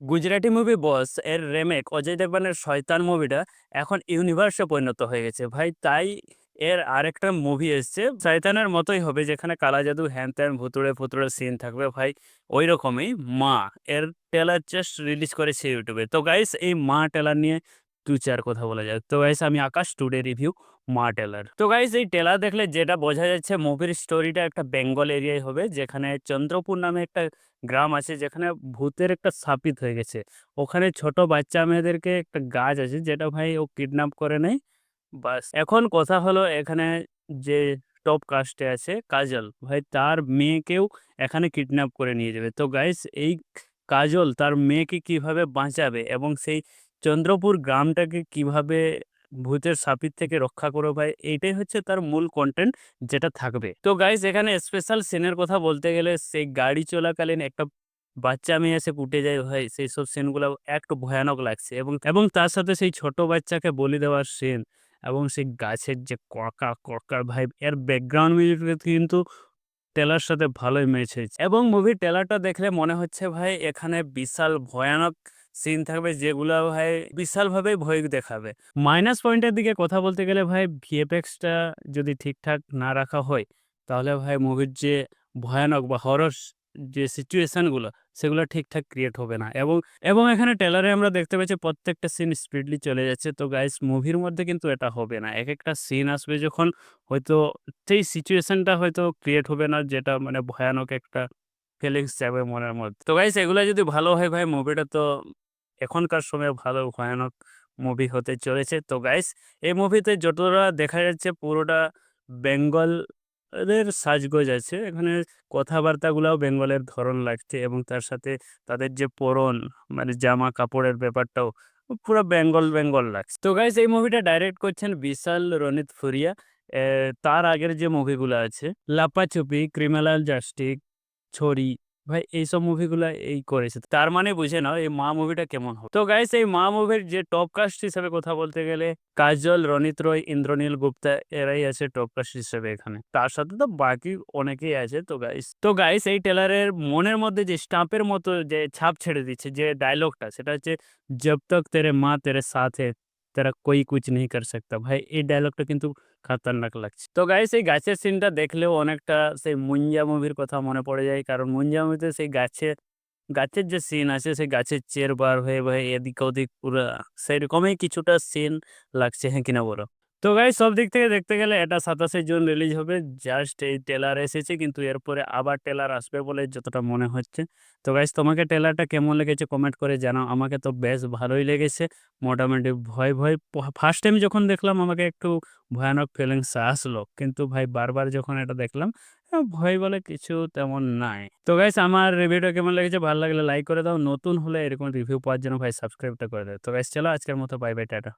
Gujarati movie বস এর রেমেক অজয় দেবানের শয়তান মুভিটা এখন ইউনিভার্সে পরিণত হয়ে গেছে। ভাই, তাই এর আরেকটা মুভি এসছে। শয়তানের মতোই হবে, যেখানে কালা জাদু, হ্যান ত্যান, ভুতুড়ে ফুতুড়ে সিন থাকবে। ভাই ওই রকমই মা এর টেলার জাস্ট রিলিজ করেছে ইউটিউবে তো গাইস এই মা টেলার নিয়ে দু চার কথা বলা যায়। তো গাইস আমি আকাশ টুডে রিভিউ মা টেলার। তো গাইস এই টেলার দেখলে যেটা বোঝা যাচ্ছে মুভির স্টোরিটা একটা বেঙ্গল এরিয়ায় হবে, যেখানে চন্দ্রপুর নামে একটা গ্রাম আছে, যেখানে ভূতের একটা স্থাপিত হয়ে গেছে। ওখানে ছোট বাচ্চা মেয়েদেরকে একটা গাছ আছে, যেটা ভাই ও কিডন্যাপ করে নেয়। বাস, এখন কথা হলো এখানে যে টপ কাস্টে আছে কাজল। ভাই, তার মেয়েকেও এখানে কিডন্যাপ করে নিয়ে যাবে। তো গাইস এই কাজল তার মেয়েকে কীভাবে বাঁচাবে এবং সেই চন্দ্রপুর গ্রামটাকে কীভাবে ভূতের সাপির থেকে রক্ষা করো ভাই? এইটাই হচ্ছে তার মূল কন্টেন্ট যেটা থাকবে। তো গাইস এখানে স্পেশাল সিনের কথা বলতে গেলে সেই গাড়ি চলাকালীন একটা বাচ্চা মেয়ে এসে কুটে যায় ভাই। সেই সব সিনগুলো একটু ভয়ানক লাগছে এবং এবং তার সাথে সেই ছোট বাচ্চাকে বলি দেওয়ার সিন এবং সেই গাছের যে ককা ককা ভাই এর ব্যাকগ্রাউন্ড মিউজিক কিন্তু টেলার সাথে ভালোই ম্যাচ হয়েছে। এবং মুভির টেলারটা দেখলে মনে হচ্ছে ভাই, এখানে বিশাল ভয়ানক সিন থাকবে যেগুলো ভাই বিশালভাবে ভয় দেখাবে। মাইনাস পয়েন্টের দিকে কথা বলতে গেলে ভাই ভিএফএক্সটা যদি ঠিকঠাক না রাখা হয়, তাহলে ভাই মুভির যে ভয়ানক বা হরর যে সিচুয়েশানগুলো সেগুলো ঠিকঠাক ক্রিয়েট হবে না। এবং এবং এখানে টেলারে আমরা দেখতে পাচ্ছি প্রত্যেকটা সিন স্পিডলি চলে যাচ্ছে। তো গাইস মুভির মধ্যে কিন্তু এটা হবে না। এক একটা সিন আসবে যখন হয়তো সেই সিচুয়েশানটা হয়তো ক্রিয়েট হবে না, যেটা মানে ভয়ানক একটা ফিলিংস যাবে মনের মধ্যে। তো গাইস এগুলো যদি ভালো হয় ভাই মুভিটা তো এখনকার সময়ে ভালো ভয়ানক মুভি হতে চলেছে। তো গাইস এই মুভিতে যতটা দেখা যাচ্ছে পুরোটা বেঙ্গল এদের সাজগোজ আছে। এখানে কথাবার্তাগুলাও বেঙ্গলের ধরন লাগছে এবং তার সাথে তাদের যে পরন মানে জামা কাপড়ের ব্যাপারটাও পুরো বেঙ্গল বেঙ্গল লাগছে। তো গাইস এই মুভিটা ডাইরেক্ট করছেন বিশাল রনিত ফুরিয়া। তার আগের যে মুভিগুলো আছে, লাপাচুপি, ক্রিমিনাল জাস্টিক ছড়ি ভাই, এইসব মুভিগুলো এই করেছে। তার মানে বুঝে নাও এই মা মুভিটা কেমন হবে তো গাইস এই মা মুভির যে টপ কাস্ট হিসেবে কথা বলতে গেলে কাজল, রনিত রয়, ইন্দ্রনীল গুপ্তা এরাই আছে টপ কাস্ট হিসেবে এখানে। তার সাথে তো বাকি অনেকেই আছে। তো গাইস তো গাইস এই টেলারের মনের মধ্যে যে স্টাম্পের মতো যে ছাপ ছেড়ে দিচ্ছে, যে ডায়লগটা সেটা হচ্ছে, জব তক তেরে মা তেরে সাথে তেরা কোই কুছ নেই কর সকতা ভাই এই ডায়লগটা কিন্তু খাতারনাক লাগছে তো গাইস এই গাছের সিনটা দেখলেও অনেকটা সেই মুঞ্জা মুভির কথা মনে পড়ে যায় কারণ মুঞ্জা মুভিতে সেই গাছে গাছের যে সিন আছে সেই গাছের চের বার হয়ে হয়ে এদিক ওদিক পুরো সেরকমই কিছুটা সিন লাগছে হ্যাঁ কিনা বলো তো গাইস, সব দিক থেকে দেখতে গেলে এটা সাতাশে জুন রিলিজ হবে। জাস্ট এই টেলার এসেছে, কিন্তু এরপরে আবার টেলার আসবে বলে যতটা মনে হচ্ছে। তো গাইস, তোমাকে টেলারটা কেমন লেগেছে কমেন্ট করে জানাও। আমাকে তো বেশ ভালোই লেগেছে। মোটামুটি ভয় ভয় ফার্স্ট টাইম যখন দেখলাম, আমাকে একটু ভয়ানক ফিলিংস আসলো। কিন্তু ভাই, বারবার যখন এটা দেখলাম ভয় বলে কিছু তেমন নাই। তো গাইস, আমার রিভিউটা কেমন লেগেছে, ভালো লাগলে লাইক করে দাও। নতুন হলে এরকম রিভিউ পাওয়ার জন্য ভাই সাবস্ক্রাইবটা করে দাও। তো গাইস, চলো আজকের মতো বাই বাই টাটা।